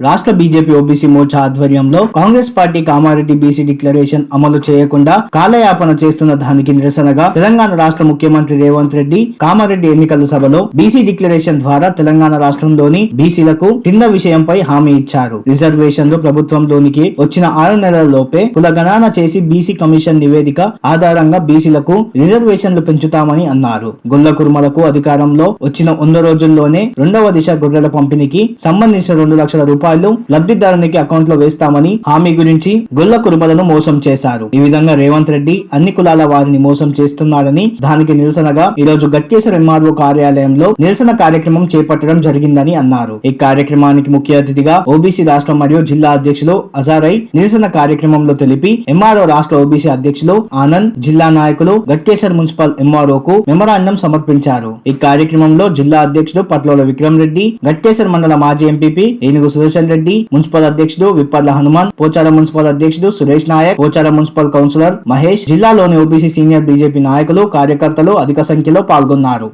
రాష్ట్ర BJP OBC Morcha ఆధ్వర్యంలో Congress party Kamareddy BC declaration అమలు చేయకుండా కాలయాపన చేస్తున్న దానికి నిరసనగా తెలంగాణ రాష్ట్ర ముఖ్యమంత్రి రేవంత్ రెడ్డి కామారెడ్డి ఎన్నికల సభలో బీసీ డిక్లరేషన్ ద్వారా తెలంగాణ రాష్ట్రంలోని బీసీలకు కింద విషయంపై హామీ ఇచ్చారు. రిజర్వేషన్లు ప్రభుత్వంలోనికి వచ్చిన ఆరు నెలల లోపే కులగణన చేసి బీసీ కమిషన్ నివేదిక ఆధారంగా బీసీలకు రిజర్వేషన్లు పెంచుతామని అన్నారు. గొల్ల కుర్మలకు అధికారంలో వచ్చిన వంద రోజుల్లోనే రెండవ దిశ గొర్రెల పంపిణీకి సంబంధించిన రెండు లక్షల రూపాయలు లబ్ధిదారునికి అకౌంట్లో వేస్తామని హామీ గురించి గొల్ల కురుమలను మోసం చేశారు. ఈ విధంగా రేవంత్ రెడ్డి అన్ని కులాల వారిని మోసం చేస్తున్నారని దానికి నిరసనగా ఈ రోజు గట్కేశ్వర ఎంఆర్ఓ కార్యాలయంలో నిరసన కార్యక్రమం చేపట్టడం జరిగిందని అన్నారు. ఈ కార్యక్రమానికి ముఖ్య అతిథిగా ఓబీసీ రాష్ట్రం మరియు జిల్లా అధ్యక్షులు అజారై నిరసన కార్యక్రమంలో తెలిపి ఎంఆర్ఓ రాష్ట్ర ఓబీసీ అధ్యక్షులు ఆనంద్ జిల్లా నాయకులు Ghatkesar municipal M R O కు మెమరాండం సమర్పించారు. ఈ కార్యక్రమంలో జిల్లా అధ్యక్షుడు పట్లోల విక్రమ్ రెడ్డి గట్కేశ్వర్ మండల మాజీ ఎంపీపీ ఏనుగు సుదర్శన్ కిషన్ రెడ్డి మున్సిపల్ అధ్యక్షుడు విప్పర్ల హనుమాన్ పోచారం మున్సిపల్ అధ్యక్షుడు సురేష్ నాయక్ పోచారం మున్సిపల్ కౌన్సిలర్ మహేష్ జిల్లాలోని ఓబీసీ సీనియర్ బీజేపీ నాయకులు కార్యకర్తలు అధిక సంఖ్యలో పాల్గొన్నారు.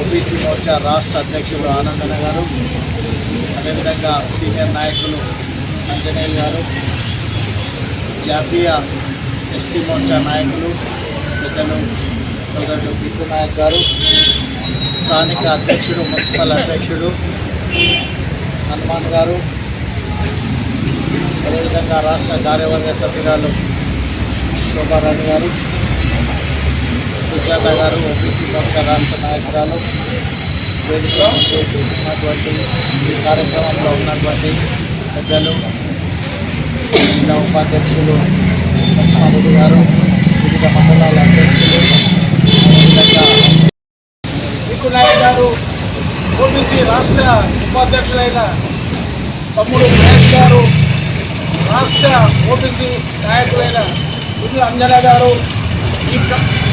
ఓబీసీ మోర్చా రాష్ట్ర అధ్యక్షుడు ఆనందన గారు అదేవిధంగా సీనియర్ నాయకులు అంజనేయులు గారు జాతీయ ఎస్టీ మోర్చా నాయకులు పెద్దలు సోదరుడు బిక్కు నాయక్ గారు స్థానిక అధ్యక్షుడు మున్సిపల్ అధ్యక్షుడు హనుమాన్ గారు అదేవిధంగా రాష్ట్ర కార్యవర్గ సభ్యురాలు శోభారాణి గారు సుజాత గారు ఓబీసీ మోర్చా రాష్ట్ర నాయకురాలు. వేదికలో ఉన్నటువంటి ఈ కార్యక్రమంలో ఉన్నటువంటి పెద్దలు జిల్లా ఉపాధ్యక్షులు లక్ష్మారెడ్డి గారు వివిధ మండలాల అధ్యక్షులు అదేవిధంగా మిక్కు నాయక్ గారు ఓబీసీ రాష్ట్ర ఉపాధ్యక్షులైన తమ్ముడు మహేష్ గారు రాష్ట్ర ఓబీసీ నాయకులైన గురు అంజన గారు ఈ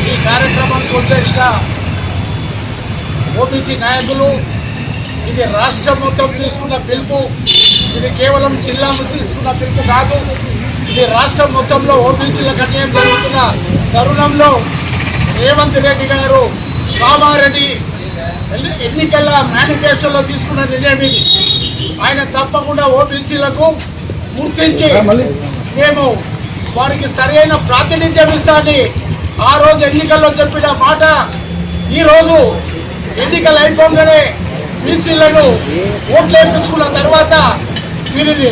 ఈ కార్యక్రమానికి వచ్చేసిన ఓబీసీ నాయకులు ఇది రాష్ట్రం మొత్తం తీసుకున్న పిలుపు ఇది కేవలం జిల్లా తీసుకున్న పిలుపు కాదు ఇది రాష్ట్రం మొత్తంలో ఓబీసీలకు అన్యాయం జరుగుతున్న తరుణంలో రేవంత్ రెడ్డి గారు కామారెడ్డి ఎన్నికల మేనిఫెస్టోలో తీసుకున్న నిర్ణయం ఇది? ఆయన తప్పకుండా ఓబీసీలకు గుర్తించి మేము వారికి సరైన ప్రాతినిధ్యం ఇస్తామని ఆ రోజు ఎన్నికల్లో చెప్పిన మాట. ఈరోజు ఎన్నికలు అయిపోగానే బీసీలను ఓట్లు వేయించుకున్న తర్వాత వీరిని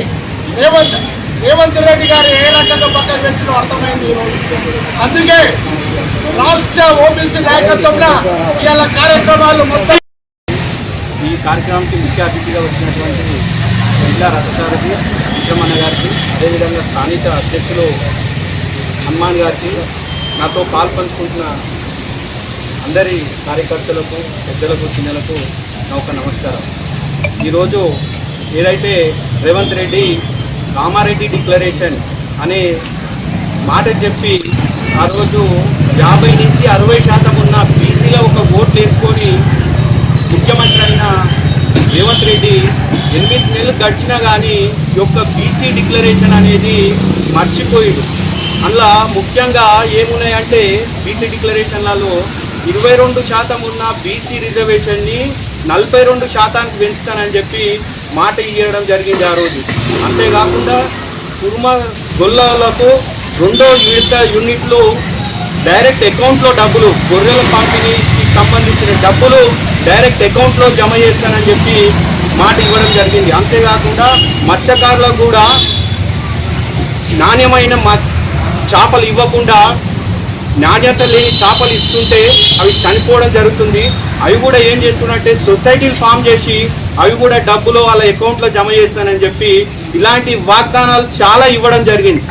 రేవంత్ రేవంత్ రెడ్డి గారు ఏ రకంగా పక్కన పెట్టినో అర్థమైంది ఈరోజు అందుకే రాష్ట్ర ఓబీసీ నాయకత్వంలో ఇవాళ కార్యక్రమాలు మొత్తం ఈ కార్యక్రమానికి ముఖ్య అతిథిగా వచ్చినటువంటి జిల్లా రథసారథి విక్రమన్న గారికి అదేవిధంగా స్థానిక అధ్యక్షులు హనుమాన్ గారికి నాతో పాల్పంచుకుంటున్న అందరి కార్యకర్తలకు పెద్దలకు చిన్నలకు నా ఒక నమస్కారం. ఈరోజు ఏదైతే రేవంత్ రెడ్డి కామారెడ్డి డిక్లరేషన్ అనే మాట చెప్పి ఆ రోజు యాభై నుంచి అరవై శాతం ఉన్న బీసీలో ఒక ఓట్లు వేసుకొని ముఖ్యమంత్రి అయిన రేవంత్ రెడ్డి ఎనిమిది నెలలు గడిచినా కానీ ఈ యొక్క బీసీ డిక్లరేషన్ అనేది మర్చిపోయాడు. అందులో ముఖ్యంగా ఏమున్నాయంటే బీసీ డిక్లరేషన్లలో ఇరవై రెండు శాతం ఉన్న బీసీ రిజర్వేషన్ని నలభై రెండు శాతానికి పెంచుతానని చెప్పి మాట ఇవ్వడం జరిగింది ఆ రోజు. అంతేకాకుండా కుర్మ గొల్లలకు రెండో విడత యూనిట్లు డైరెక్ట్ అకౌంట్లో డబ్బులు గొర్రెల పంపిణీకి సంబంధించిన డబ్బులు డైరెక్ట్ అకౌంట్లో జమ చేస్తానని చెప్పి మాట ఇవ్వడం జరిగింది. అంతేకాకుండా మత్స్యకారులకు కూడా నాణ్యమైన మ చేపలు ఇవ్వకుండా నాణ్యత లేని చేపలు ఇస్తుంటే అవి చనిపోవడం జరుగుతుంది. అవి కూడా ఏం చేస్తున్నట్టే సొసైటీలు ఫామ్ చేసి అవి కూడా డబ్బులు వాళ్ళ అకౌంట్లో జమ చేస్తానని చెప్పి ఇలాంటి వాగ్దానాలు చాలా ఇవ్వడం జరిగింది.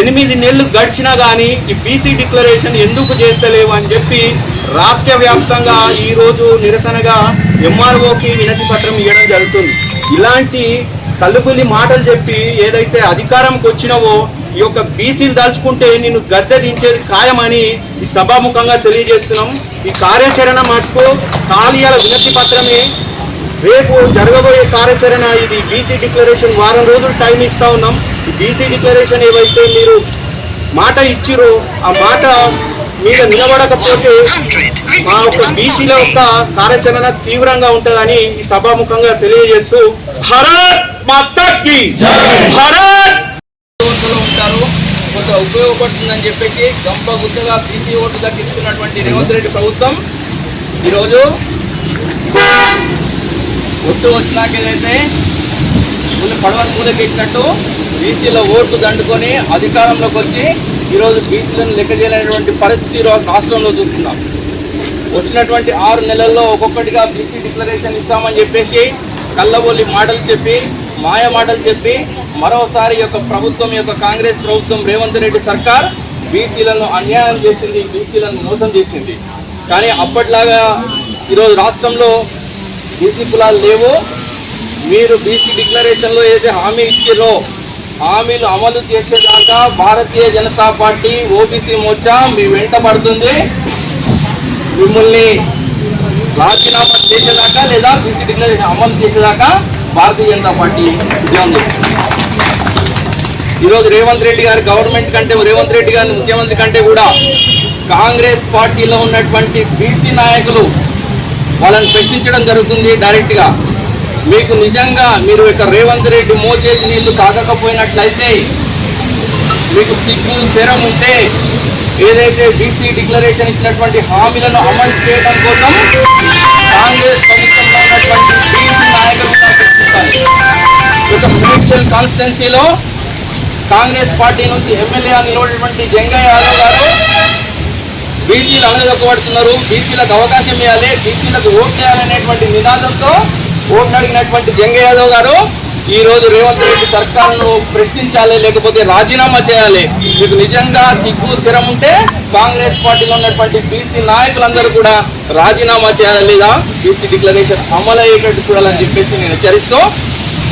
ఎనిమిది నెలలు గడిచినా కానీ ఈ బీసీ డిక్లరేషన్ ఎందుకు చేస్తలేవు అని చెప్పి రాష్ట్ర వ్యాప్తంగా ఈరోజు నిరసనగా ఎంఆర్ఓకి వినతి పత్రం ఇవ్వడం జరుగుతుంది. ఇలాంటి కలుపులి మాటలు చెప్పి ఏదైతే అధికారంకి వచ్చినవో ఈ యొక్క బీసీలు దాల్చుకుంటే నేను గద్దె దించేది ఖాయమని ఈ సభాముఖంగా తెలియజేస్తున్నాం. ఈ కార్యాచరణ మటుకు ఖాళీల వినతి పత్రమే. రేపు జరగబోయే కార్యాచరణ ఇది బీసీ డిక్లరేషన్ వారం రోజులు టైం ఇస్తా ఉన్నాం. బీసీ డిక్లరేషన్ ఏవైతే మీరు మాట ఇచ్చిరో ఆ మాట మీద నిలబడకపోతే మా యొక్క బీసీల యొక్క కార్యాచరణ తీవ్రంగా ఉంటుందని ఈ సభాముఖంగా తెలియజేస్తూ భారత్ మాతకి భారత్! ఉంటారు. కొంత ఉపయోగపడుతుందని చెప్పేసి గంప గుత్తగా బీసీ ఓటు దక్కిస్తున్నటువంటి రేవంత్ రెడ్డి ప్రభుత్వం ఈరోజు ఒట్టు వచ్చినాక ఏదైతే ముందు పడవను మూలకెట్టినట్టు బీసీల ఓట్లు దండుకొని అధికారంలోకి వచ్చి ఈరోజు బీసీలను లెక్క చేయలేనటువంటి పరిస్థితి ఈరోజు రాష్ట్రంలో చూస్తున్నాం. వచ్చినటువంటి ఆరు నెలల్లో ఒక్కొక్కటిగా బీసీ డిక్లరేషన్ ఇస్తామని చెప్పేసి కళ్ళబొల్లి మాటలు చెప్పి మాయ మాటలు చెప్పి మరోసారి యొక్క ప్రభుత్వం యొక్క కాంగ్రెస్ ప్రభుత్వం రేవంత్ రెడ్డి సర్కార్ బీసీలను అన్యాయం చేసింది బీసీలను మోసం చేసింది. కానీ అప్పట్లాగా ఈరోజు రాష్ట్రంలో బీసీ కులాలు లేవు. మీరు బీసీ డిక్లరేషన్లో ఏదైతే హామీ ఇచ్చారో హామీలు అమలు చేసేదాకా భారతీయ జనతా పార్టీ ఓబీసీ మోర్చా మీ వెంట పడుతుంది. మిమ్మల్ని రాజీనామా చేసేదాకా లేదా బీసీ డిక్లరేషన్ అమలు చేసేదాకా భారతీయ జనతా పార్టీ విజయం ఈరోజు రేవంత్ రెడ్డి గారు గవర్నమెంట్ కంటే రేవంత్ రెడ్డి గారి ముఖ్యమంత్రి కంటే కూడా కాంగ్రెస్ పార్టీలో ఉన్నటువంటి బీసీ నాయకులు వాళ్ళని ప్రశ్నించడం జరుగుతుంది డైరెక్ట్గా. మీకు నిజంగా మీరు ఇక రేవంత్ రెడ్డి మోచేతి నీళ్ళు తాగకపోయినట్లయితే మీకు సిగ్గు స్థిరం ఉంటే ఏదైతే బీసీ డిక్లరేషన్ ఇచ్చినటువంటి హామీలను అమలు చేయడం కోసం కాంగ్రెస్ ప్రభుత్వంలో ఉన్నటువంటి బీసీ నాయకులు కూడా ఒక కాన్స్టిట్యున్సీలో కాంగ్రెస్ పార్టీ నుంచి ఎమ్మెల్యే నిలబడినటువంటి జంగయ్య యాదవ్ గారు బీసీలు అనగదొక్కబడుతున్నారు బీసీలకు అవకాశం ఇవ్వాలి బీసీలకు ఓట్ చేయాలనేటువంటి నినాదంతో ఓట్లు అడిగినటువంటి జంగ యాదవ్ గారు ఈ రోజు రేవంత్ రెడ్డి సర్కారును ప్రశ్నించాలి లేకపోతే రాజీనామా చేయాలి. మీకు నిజంగా సిగ్గు స్థిరం ఉంటే కాంగ్రెస్ పార్టీలో ఉన్నటువంటి బీసీ నాయకులందరూ కూడా రాజీనామా చేయాలి లేదా? బీసీ డిక్లరేషన్ అమలు అయ్యేటట్టు చూడాలని చెప్పేసి నేను హెచ్చరిస్తూ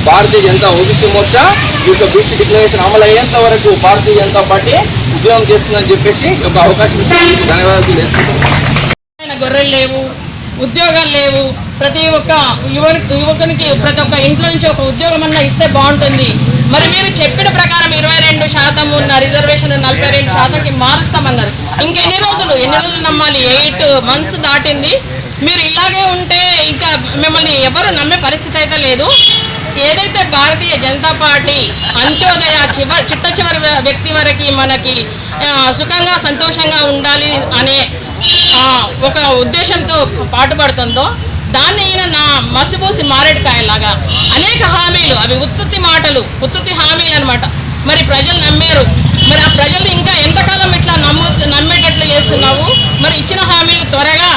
భారతీయ జనతా ఓబీసీ మోర్చా ఈ యొక్క బీసీ డిక్లరేషన్ అమలు అయ్యేంత వరకు భారతీయ జనతా పార్టీ ఉద్యోగం చేస్తుందని చెప్పేసి ఒక అవకాశం ధన్యవాదాలు తెలియజేస్తున్నాను. గొర్రెలు లేవు ఉద్యోగాలు లేవు ప్రతి ఒక్క యువ యువకునికి ప్రతి ఒక్క ఇంట్లో నుంచి ఒక ఉద్యోగం అన్నా ఇస్తే బాగుంటుంది. మరి మీరు చెప్పిన ప్రకారం ఇరవై రెండు శాతం ఉన్న రిజర్వేషన్ నలభై రెండు శాతంకి మారుస్తామన్నారు. ఇంకెన్ని రోజులు ఎన్ని రోజులు నమ్మాలి? ఎయిట్ మంత్స్ దాటింది. మీరు ఇలాగే ఉంటే ఇంకా మిమ్మల్ని ఎవరు నమ్మే పరిస్థితి అయితే లేదు. ఏదైతే భారతీయ జనతా పార్టీ అంత్యోదయ చివ చిట్ట చివరి వ్యక్తి వరకు మనకి సుఖంగా సంతోషంగా ఉండాలి అనే ఒక ఉద్దేశంతో పాటుపడుతుందో దాన్ని ఈయన నా మసిపూసి మారేడుకాయలాగా. అనేక హామీలు అవి ఉత్తుత్తి మాటలు ఉత్తుత్తి హామీలు అనమాట మరి ప్రజలు నమ్మారు. మరి ఆ ప్రజలు ఇంకా ఎంతకాలం ఇట్లా నమ్ము నమ్మేటట్లు చేస్తున్నావు? మరి ఇచ్చిన హామీలు త్వరగా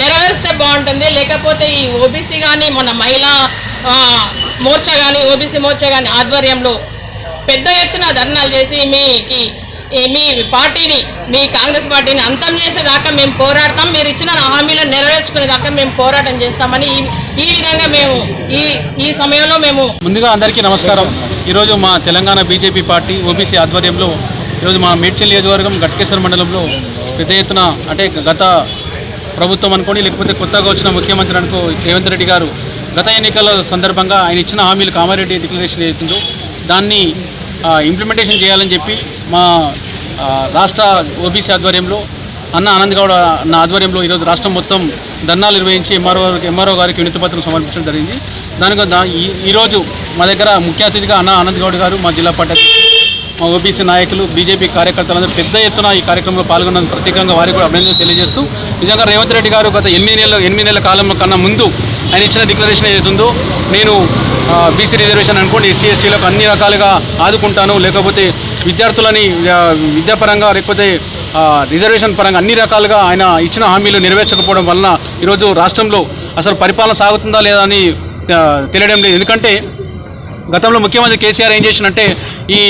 నెరవేరిస్తే బాగుంటుంది. లేకపోతే ఈ ఓబీసీ కానీ మన మహిళా మోర్చా కానీ ఓబీసీ మోర్చా కానీ ఆధ్వర్యంలో పెద్ద ఎత్తున ధర్నాలు చేసి మీకి మీ పార్టీని మీ కాంగ్రెస్ పార్టీని అంతం చేసేదాకా మేము పోరాడతాం. మీరు ఇచ్చిన హామీలను నెరవేర్చుకునేదాకా మేము పోరాటం చేస్తామని ఈ ఈ విధంగా మేము ఈ ఈ సమయంలో మేము ముందుగా అందరికీ నమస్కారం. ఈరోజు మా తెలంగాణ బీజేపీ పార్టీ ఓబీసీ ఆధ్వర్యంలో ఈరోజు మా మేడ్చల్ నియోజకవర్గం గట్కేశ్వర మండలంలో పెద్ద ఎత్తున అంటే గత ప్రభుత్వం అనుకోండి లేకపోతే కొత్తగా వచ్చిన ముఖ్యమంత్రి అనుకో రేవంత్ రెడ్డి గారు గత ఎన్నికల సందర్భంగా ఆయన ఇచ్చిన హామీలు కామారెడ్డి డిక్లరేషన్ ఏదైతుందో దాన్ని ఇంప్లిమెంటేషన్ చేయాలని చెప్పి మా రాష్ట్ర ఓబీసీ ఆధ్వర్యంలో అన్న ఆనందగౌడ అన్న ఆధ్వర్యంలో ఈరోజు రాష్ట్రం మొత్తం ధర్నాలు నిర్వహించి ఎంఆర్ఓ ఎంఆర్ఓ గారికి వినతి పత్రం సమర్పించడం జరిగింది. దానికి ఈ- ఈరోజు మా దగ్గర ముఖ్య అతిథిగా అన్న ఆనంద్ గౌడ్ గారు మా జిల్లా పార్టీ మా ఓబీసీ నాయకులు బీజేపీ కార్యకర్తలందరూ పెద్ద ఎత్తున ఈ కార్యక్రమంలో పాల్గొన్నందుకు ప్రత్యేకంగా వారికి కూడా అభినందనలు తెలియజేస్తూ నిజంగా రేవంత్ రెడ్డి గారు గత ఎనిమిది నెలల ఎనిమిది నెలల కాలం కన్నా ముందు ఆయన ఇచ్చిన డిక్లరేషన్ ఏదైతుందో నేను బీసీ రిజర్వేషన్ అనుకోండి ఎస్సీ ఎస్టీలకు అన్ని రకాలుగా ఆదుకుంటాను. లేకపోతే విద్యార్థులని విద్యాపరంగా లేకపోతే రిజర్వేషన్ పరంగా అన్ని రకాలుగా ఆయన ఇచ్చిన హామీలు నెరవేర్చకపోవడం వలన ఈరోజు రాష్ట్రంలో అసలు పరిపాలన సాగుతుందా లేదా అని తెలియడం లేదు. ఎందుకంటే గతంలో ముఖ్యమంత్రి కేసీఆర్ ఏం చేసినంటే ఈ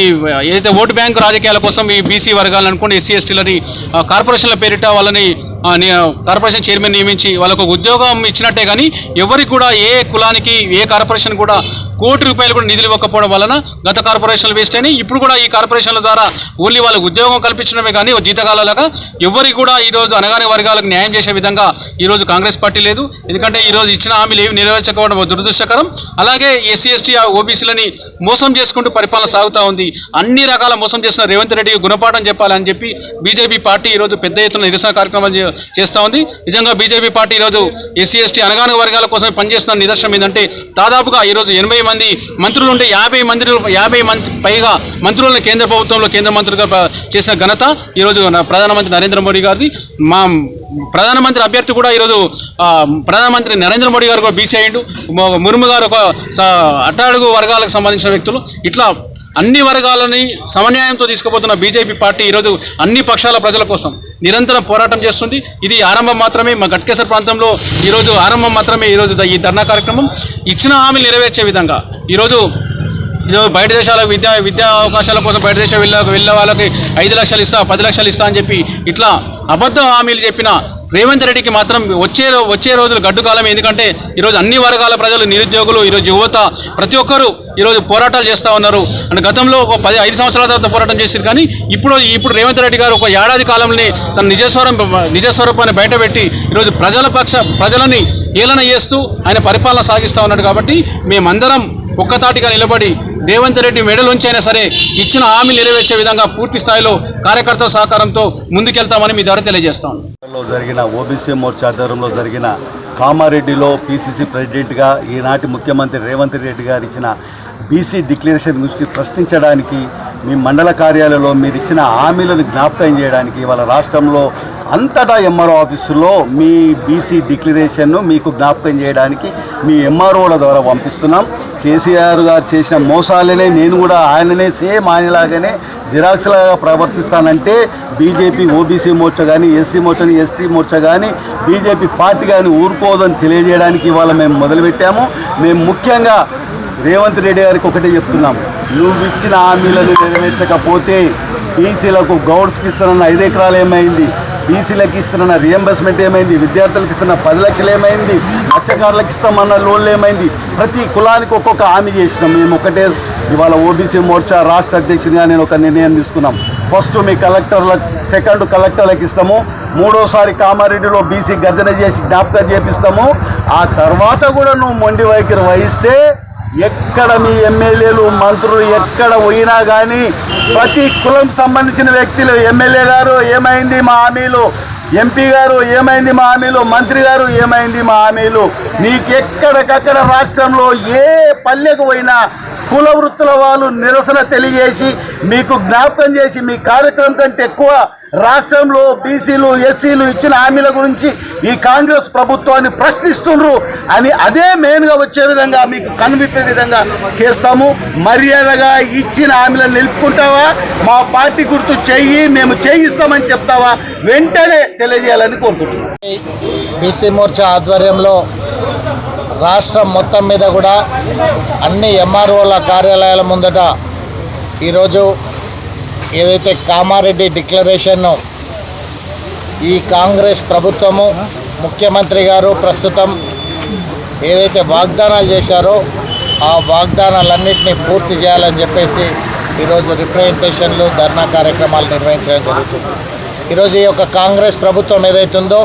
ఏదైతే ఓటు బ్యాంకు రాజకీయాల కోసం ఈ బీసీ వర్గాలను అనుకోండి ఎస్సీ ఎస్టీలని కార్పొరేషన్ల పేరిట వాళ్ళని కార్పొరేషన్ చైర్మన్ నియమించి వాళ్ళకు ఒక ఉద్యోగం ఇచ్చినట్టే కానీ ఎవరికి కూడా ఏ కులానికి ఏ కార్పొరేషన్ కూడా కోటి రూపాయలు కూడా నిధులు ఇవ్వకపోవడం వలన గత కార్పొరేషన్లు వేస్ట్ అయినాయి. ఇప్పుడు కూడా ఈ కార్పొరేషన్ల ద్వారా ఓన్లీ వాళ్ళకు ఉద్యోగం కల్పించడమే కానీ జీతకాలలాగా ఎవరికి కూడా ఈరోజు అనగానే వర్గాలకు న్యాయం చేసే విధంగా ఈరోజు కాంగ్రెస్ పార్టీ లేదు. ఎందుకంటే ఈరోజు ఇచ్చిన హామీలు ఏమి నెరవేర్చకపోవడం దురదృష్టకరం. అలాగే ఎస్సీ ఎస్టీ ఓబీసీలని మోసం చేసుకుంటూ పరిపాలన సాగుతూ ఉంది. అన్ని రకాల మోసం చేసిన రేవంత్ రెడ్డి గుణపాఠం చెప్పాలని చెప్పి బీజేపీ పార్టీ ఈరోజు పెద్ద ఎత్తున నిరసన కార్యక్రమాలు చేస్తూ ఉంది. నిజంగా బీజేపీ పార్టీ ఈరోజు ఎస్సీ ఎస్టీ అనగాన వర్గాల కోసం పనిచేస్తున్న నిదర్శనం ఏంటంటే దాదాపుగా ఈరోజు ఎనభై మంది మంత్రులు ఉంటే యాభై మంత్రులు యాభై మంత్రి పైగా మంత్రులను కేంద్ర ప్రభుత్వంలో కేంద్ర మంత్రులుగా చేసిన ఘనత ఈరోజు ప్రధానమంత్రి నరేంద్ర మోడీ గారిది. మా ప్రధానమంత్రి అభ్యర్థి కూడా ఈరోజు ప్రధానమంత్రి నరేంద్ర మోడీ గారు కూడా బీసీ అయ్యిండు. మ- ముర్ము గారు ఒక అట్టాడుగు వర్గాలకు సంబంధించిన వ్యక్తులు. ఇట్లా అన్ని వర్గాలని సమన్యాయంతో తీసుకుపోతున్న బీజేపీ పార్టీ ఈరోజు అన్ని పక్షాల ప్రజల కోసం నిరంతరం పోరాటం చేస్తుంది. ఇది ఆరంభం మాత్రమే మా గట్కేసర్ ప్రాంతంలో ఈరోజు ఆరంభం మాత్రమే ఈరోజు ఈ ధర్నా కార్యక్రమం. ఇచ్చిన హామీలు నెరవేర్చే విధంగా ఈరోజు ఈరోజు బయట దేశాలకు విద్యా విద్యా అవకాశాల కోసం బయట దేశం వెళ్ళ వెళ్ళే వాళ్ళకి ఐదు లక్షలు ఇస్తా పది లక్షలు ఇస్తా అని చెప్పి ఇట్లా అబద్ధ హామీలు చెప్పిన రేవంత్ రెడ్డికి మాత్రం వచ్చే వచ్చే రోజులు గడ్డు కాలం ఎందుకంటే ఈరోజు అన్ని వర్గాల ప్రజలు నిరుద్యోగులు ఈరోజు యువత ప్రతి ఒక్కరూ ఈరోజు పోరాటాలు చేస్తూ ఉన్నారు. అంటే గతంలో ఒక పది ఐదు సంవత్సరాల తర్వాత పోరాటం చేశారు కానీ ఇప్పుడు ఇప్పుడు రేవంత్ రెడ్డి గారు ఒక ఏడాది కాలంలో తన నిజస్వరం నిజస్వరూపాన్ని బయటపెట్టి ఈరోజు ప్రజల పక్ష ప్రజలని ఏలన చేస్తూ ఆయన పరిపాలన సాగిస్తూ ఉన్నాడు కాబట్టి మేమందరం ఒక్కతాటిగా నిలబడి రేవంత్ రెడ్డి మెడలోంచి అయినా సరే ఇచ్చిన హామీ నెరవేర్చే విధంగా పూర్తి స్థాయిలో కార్యకర్తల సహకారంతో ముందుకెళ్తామని మీ ద్వారా తెలియజేస్తాం. జరిగిన ఓబీసీ మోర్చా ఆధ్వర్యంలో జరిగిన కామారెడ్డిలో పీసీసీ ప్రెసిడెంట్గా ఈనాటి ముఖ్యమంత్రి రేవంత్ రెడ్డి గారు ఇచ్చిన బీసీ డిక్లరేషన్ గురించి ప్రశ్నించడానికి మీ మండల కార్యాలయంలో మీరు ఇచ్చిన హామీలను జ్ఞాపకం చేయడానికి ఇవాళ రాష్ట్రంలో అంతటా ఎంఆర్ఓ ఆఫీసులో మీ బీసీ డిక్లరేషన్ను మీకు జ్ఞాపకం చేయడానికి మీ ఎంఆర్ఓల ద్వారా పంపిస్తున్నాం. కేసీఆర్ గారు చేసిన మోసాలనే నేను కూడా ఆయననే సేమ్ ఆయనలాగానే జిరాక్స్ లాగా ప్రవర్తిస్తానంటే బీజేపీ ఓబీసీ మోర్చా కానీ ఎస్సీ మోర్చా ఎస్టీ మోర్చా కానీ బీజేపీ పార్టీ కానీ ఊరుకోదని తెలియజేయడానికి ఇవాళ మేము మొదలుపెట్టాము. మేము ముఖ్యంగా రేవంత్ రెడ్డి గారికి ఒకటే చెప్తున్నాం. నువ్వు ఇచ్చిన హామీలను నెరవేర్చకపోతే బీసీలకు గౌడ్స్కి ఇస్తున్న ఐదు ఎకరాలు ఏమైంది? బీసీలకు ఇస్తున్న రియంబర్స్మెంట్ ఏమైంది? విద్యార్థులకు ఇస్తున్న పది లక్షలు ఏమైంది? మత్స్యకారులకు ఇస్తామన్న లోన్లు ఏమైంది? ప్రతి కులానికి ఒక్కొక్క హామీ చేసినాం. మేము ఒకటే ఇవాళ ఓబీసీ మోర్చా రాష్ట్ర అధ్యక్షునిగా నేను ఒక నిర్ణయం తీసుకున్నాం. ఫస్ట్ మీ కలెక్టర్లకు సెకండ్ కలెక్టర్లకు ఇస్తాము. మూడోసారి కామారెడ్డిలో బీసీ గర్జన చేసి జ్ఞాపకం చేపిస్తాము. ఆ తర్వాత కూడా నువ్వు మొండి వైఖరి వహిస్తే ఎక్కడ మీ ఎమ్మెల్యేలు మంత్రులు ఎక్కడ పోయినా కానీ ప్రతి కులం సంబంధించిన వ్యక్తులు ఎమ్మెల్యే గారు ఏమైంది మా హామీలు? ఎంపీ గారు ఏమైంది మా హామీలు? మంత్రి గారు ఏమైంది మా హామీలు? నీకెక్కడికక్కడ రాష్ట్రంలో ఏ పల్లెకు పోయినా కుల వృత్తుల వాళ్ళు నిరసన తెలియజేసి మీకు జ్ఞాపకం చేసి మీ కార్యక్రమం కంటే ఎక్కువ రాష్ట్రంలో బీసీలు ఎస్సీలు ఇచ్చిన హామీల గురించి ఈ కాంగ్రెస్ ప్రభుత్వాన్ని ప్రశ్నిస్తుండ్రు అని అదే మెయిన్గా వచ్చే విధంగా మీకు కనిపించే విధంగా చేస్తాము. మర్యాదగా ఇచ్చిన హామీలను నిలుపుకుంటావా? మా పార్టీ గుర్తు చెయ్యి మేము చేయిస్తామని చెప్తావా? వెంటనే తెలియజేయాలని కోరుకుంటున్నాం. బీసీ మోర్చా ఆధ్వర్యంలో రాష్ట్రం మొత్తం మీద కూడా అన్ని ఎంఆర్ఓల కార్యాలయాల ముందట ఈరోజు ఏదైతే కామారెడ్డి డిక్లరేషన్ ఈ కాంగ్రెస్ ప్రభుత్వము ముఖ్యమంత్రి గారు ప్రస్తుతం ఏదైతే వాగ్దానాలు చేశారో ఆ వాగ్దానాలన్నింటినీ పూర్తి చేయాలని చెప్పేసి ఈరోజు రిప్రజెంటేషన్లు ధర్నా కార్యక్రమాలు నిర్వహించడం జరుగుతుంది. ఈరోజు ఈ యొక్క కాంగ్రెస్ ప్రభుత్వం ఏదైతుందో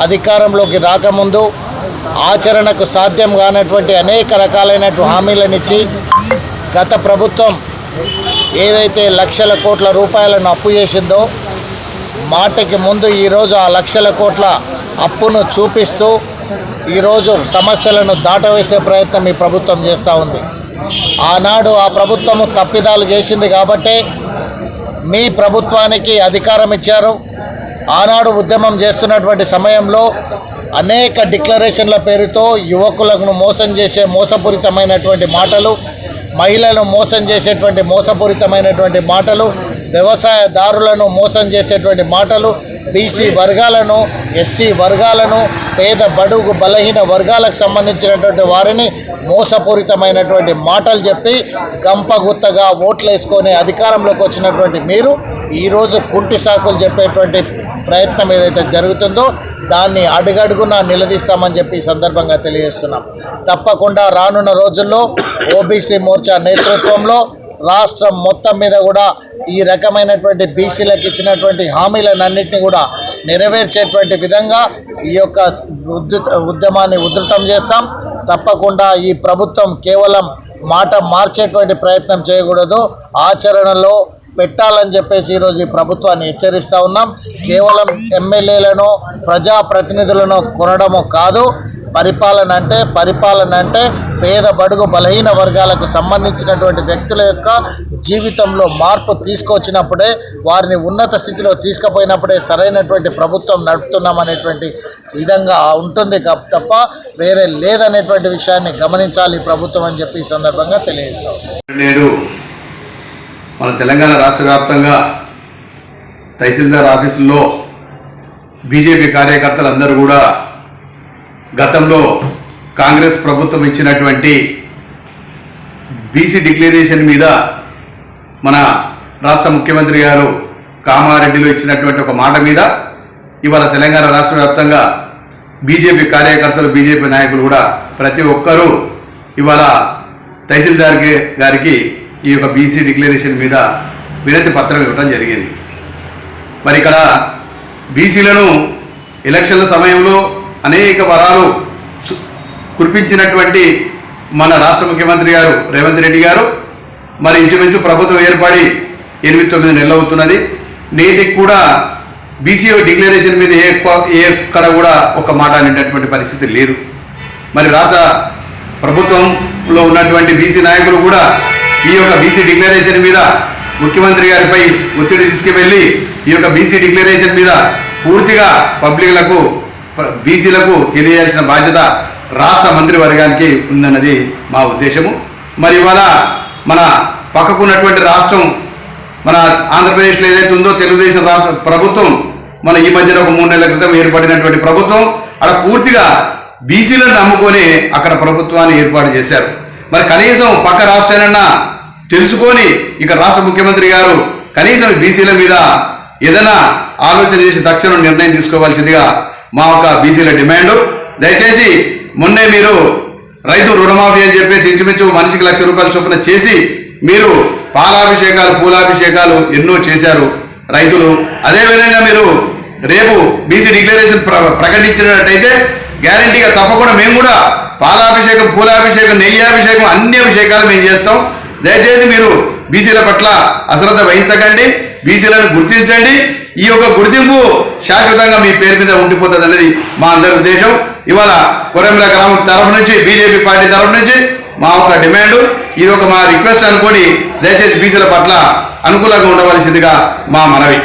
అధికారంలోకి రాకముందు ఆచరణకు సాధ్యం కానటువంటి అనేక రకాలైనటువంటి హామీలను ఇచ్చి గత ప్రభుత్వం ఏదైతే లక్షల కోట్ల రూపాయలను అప్పు చేసిందో మాటకి ముందు ఈరోజు ఆ లక్షల కోట్ల అప్పును చూపిస్తూ ఈరోజు సమస్యలను దాటవేసే ప్రయత్నం ఈ ప్రభుత్వం చేస్తూ ఉంది. ఆనాడు ఆ ప్రభుత్వము తప్పిదాలు చేసింది కాబట్టే మీ ప్రభుత్వానికి అధికారం ఇచ్చారు. ఆనాడు ఉద్యమం చేస్తున్నటువంటి సమయంలో అనేక డిక్లరేషన్ల పేరుతో యువకులను మోసం చేసే మోసపూరితమైనటువంటి మాటలు మహిళలను మోసం చేసేటువంటి మోసపూరితమైనటువంటి మాటలు వ్యవసాయదారులను మోసం చేసేటువంటి మాటలు బీసీ వర్గాలను ఎస్సీ వర్గాలను పేద బడుగు బలహీన వర్గాలకు సంబంధించినటువంటి వారిని మోసపూరితమైనటువంటి మాటలు చెప్పి గంపగుత్తగా ఓట్లు వేసుకొని అధికారంలోకి వచ్చినటువంటి మీరు ఈరోజు కుంటి సాకులు చెప్పేటువంటి ప్రయత్నం ఏదైతే జరుగుతుందో దాన్ని అడుగడుగునా నిలదీస్తామని చెప్పి సందర్భంగా తెలియజేస్తున్నాం. తప్పకుండా రానున్న రోజుల్లో ఓబీసీ మోర్చా నేతృత్వంలో రాష్ట్రం మొత్తం మీద కూడా ఈ రకమైనటువంటి బీసీలకు ఇచ్చినటువంటి హామీలన్నింటినీ కూడా నెరవేర్చేటువంటి విధంగా ఈ యొక్క ఉద్యమాన్ని ఉధృతం చేస్తాం. తప్పకుండా ఈ ప్రభుత్వం కేవలం మాట మార్చేటువంటి ప్రయత్నం చేయకూడదు. ఆచరణలో పెట్టాలని చెప్పేసి ఈరోజు ఈ ప్రభుత్వాన్ని హెచ్చరిస్తూ ఉన్నాం. కేవలం ఎమ్మెల్యేలను ప్రజాప్రతినిధులను కొనడము కాదు పరిపాలన అంటే పరిపాలన అంటే పేద బడుగు బలహీన వర్గాలకు సంబంధించినటువంటి వ్యక్తుల యొక్క జీవితంలో మార్పు తీసుకొచ్చినప్పుడే వారిని ఉన్నత స్థితిలో తీసుకుపోయినప్పుడే సరైనటువంటి ప్రభుత్వం నడుపుతున్నామనేటువంటి విధంగా ఉంటుంది తప్ప వేరే లేదనేటువంటి విషయాన్ని గమనించాలి ప్రభుత్వం అని చెప్పి ఈ సందర్భంగా తెలియజేస్తాం. నేడు మన తెలంగాణ రాష్ట్ర వ్యాప్తంగా తహసీల్దార్ ఆఫీసుల్లో బీజేపీ కార్యకర్తలందరూ కూడా గతంలో కాంగ్రెస్ ప్రభుత్వం ఇచ్చినటువంటి బీసీ డిక్లరేషన్ మీద మన రాష్ట్ర ముఖ్యమంత్రి గారు కామారెడ్డిలో ఇచ్చినటువంటి ఒక మాట మీద ఇవాళ తెలంగాణ రాష్ట్ర వ్యాప్తంగా బీజేపీ కార్యకర్తలు బీజేపీ నాయకులు కూడా ప్రతి ఒక్కరూ ఇవాళ తహసీల్దార్ గారికి ఈ యొక్క బీసీ డిక్లరేషన్ మీద వినతి పత్రం ఇవ్వడం జరిగింది. మరి ఇక్కడ బీసీలను ఎలక్షన్ల సమయంలో అనేక వరాలు కురిపించినటువంటి మన రాష్ట్ర ముఖ్యమంత్రి గారు రేవంత్ రెడ్డి గారు మరి ఇంచుమించు ప్రభుత్వం ఏర్పడి ఎనిమిది తొమ్మిది నెలలు అవుతున్నది. నేటికి కూడా బీసీ డిక్లరేషన్ మీద ఏ ఏ ఎక్కడ కూడా ఒక మాట అనేటటువంటి పరిస్థితి లేదు. మరి రాష్ట్ర ప్రభుత్వంలో ఉన్నటువంటి బీసీ నాయకులు కూడా ఈ యొక్క బీసీ డిక్లరేషన్ మీద ముఖ్యమంత్రి గారిపై ఒత్తిడి తీసుకువెళ్ళి ఈ యొక్క బీసీ డిక్లరేషన్ మీద పూర్తిగా పబ్లిక్లకు బీసీలకు తెలియాల్సిన బాధ్యత రాష్ట్ర మంత్రివర్గానికి ఉందన్నది మా ఉద్దేశము. మరి ఇవాళ మన పక్కకున్నటువంటి రాష్ట్రం మన ఆంధ్రప్రదేశ్లో ఏదైతే ఉందో తెలుగుదేశం రాష్ట్ర ప్రభుత్వం మన ఈ మధ్యన ఒక మూడు నెలల క్రితం ఏర్పడినటువంటి ప్రభుత్వం అక్కడ పూర్తిగా బీసీలను నమ్ముకొని అక్కడ ప్రభుత్వాన్ని ఏర్పాటు చేశారు. మరి కనీసం పక్క రాష్ట్రాలన్నా తెలుసుకొని ఇక రాష్ట్ర ముఖ్యమంత్రి గారు కనీసం బీసీల మీద ఏదైనా ఆలోచన చేసి తక్షణం నిర్ణయం తీసుకోవాల్సిందిగా మా యొక్క బీసీల డిమాండ్. దయచేసి మొన్నే మీరు రైతు రుణమాఫీ అని చెప్పేసి ఇంచుమించు మనిషికి లక్ష రూపాయల చొప్పున చేసి మీరు పాలాభిషేకాలు పూలాభిషేకాలు ఎన్నో చేశారు రైతులు. అదేవిధంగా మీరు రేపు బీసీ డిక్లరేషన్ ప్ర ప్రకటించినట్టయితే గ్యారంటీగా తప్పకుండా మేము కూడా పాలాభిషేకం పూలాభిషేకం నెయ్యాభిషేకం అన్ని అభిషేకాలు మేము చేస్తాం. దయచేసి మీరు బీసీల పట్ల అశ్రద్ధ వహించకండి బీసీలను గుర్తించండి. ఈ యొక్క గుర్తింపు శాశ్వతంగా మీ పేరు మీద ఉండిపోతుంది అనేది మా అందరి ఉద్దేశం. ఇవాళ కొరమిల గ్రామం తరఫు నుంచి బీజేపీ పార్టీ తరఫు నుంచి మా యొక్క డిమాండ్. ఇది ఒక మా రిక్వెస్ట్ అనుకొని దయచేసి బీసీల పట్ల అనుకూలంగా ఉండవలసిందిగా మా మనవి.